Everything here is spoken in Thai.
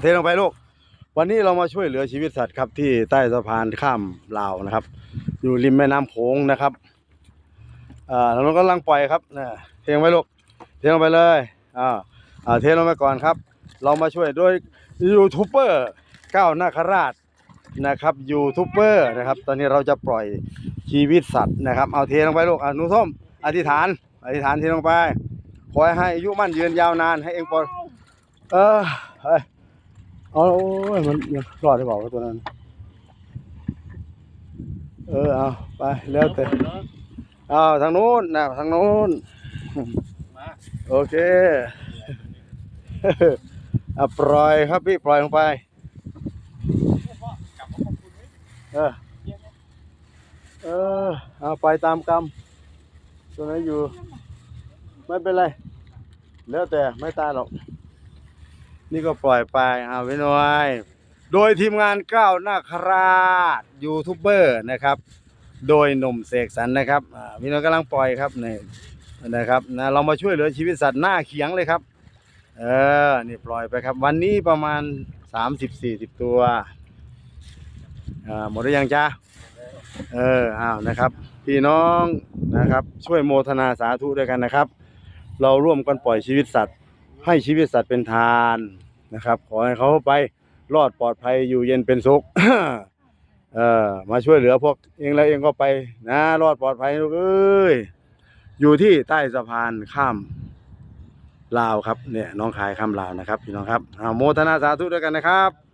เทลงไปลูก วันนี้เรามาช่วยเหลือชีวิตสัตว์ครับที่ใต้สะพานข้ามลาวนะครับ อยู่ริมแม่น้ำโขงนะครับอ่าเรากำลังปล่อยครับนะเทลงไปลูก เทลงไปเลยอ่าอ่าเทลงไปก่อนครับ เรามาช่วยด้วยยูทูบเบอร์ก้าวนาคราชนะครับยูทูบเบอร์นะครับ ตอนนี้เราจะปล่อยชีวิตสัตว์นะครับ เอาเทลงไปลูกอ่านูส้มอธิษฐาน อธิษฐานเทลงไป ขอให้อายุมั่นยืนยาวนานให้เองปลอดเออ เฮ้ยเอาโอ้ยมันมันรอดได้บอกว่าตัวนั้น เออเอาไปแล้วแต่เอาทางนู้นนะทางนู้นโอเคอะปล่อยครับพี่ปล่อยลงไปเออเออเอาไปตามกรรมตัวนั้นอยู่ ไม่เป็นไร แล้วแต่ไม่ตายหรอก นี่ก็ปล่อยไปเอาไว้หน่อยโดยทีมงานก้าวนาคราชยูทูบเบอร์นะครับ โดยหนุ่มเสกสรรนะครับพี่น้องกำลังปล่อยครับนี่นะครับนะเรามาช่วยเหลือชีวิตสัตว์หน้าเขียงเลยครับ เออนี่ปล่อยไปครับ วันนี้ประมาณ 30-40 ตัวอ่าหมดหรือยังจ้าเอออ้าวนะครับ พี่น้องนะครับ ช่วยโมทนาสาธุด้วยกันนะครับ เราร่วมกันปล่อยชีวิตสัตว์ ให้ชีวิตสัตว์เป็นทานนะครับ ขอให้เขาไปรอดปลอดภัยอยู่เย็นเป็นสุขเออมาช่วยเหลือพวกเองแล้วเองก็ไปนะรอดปลอดภัยลูกเอ้ยอยู่ที่ใต้สะพานข้ามลาวครับเนี่ยน้องขายข้ามลาวนะครับพี่น้องครับโมทนาสาธุด้วยกันนะครับ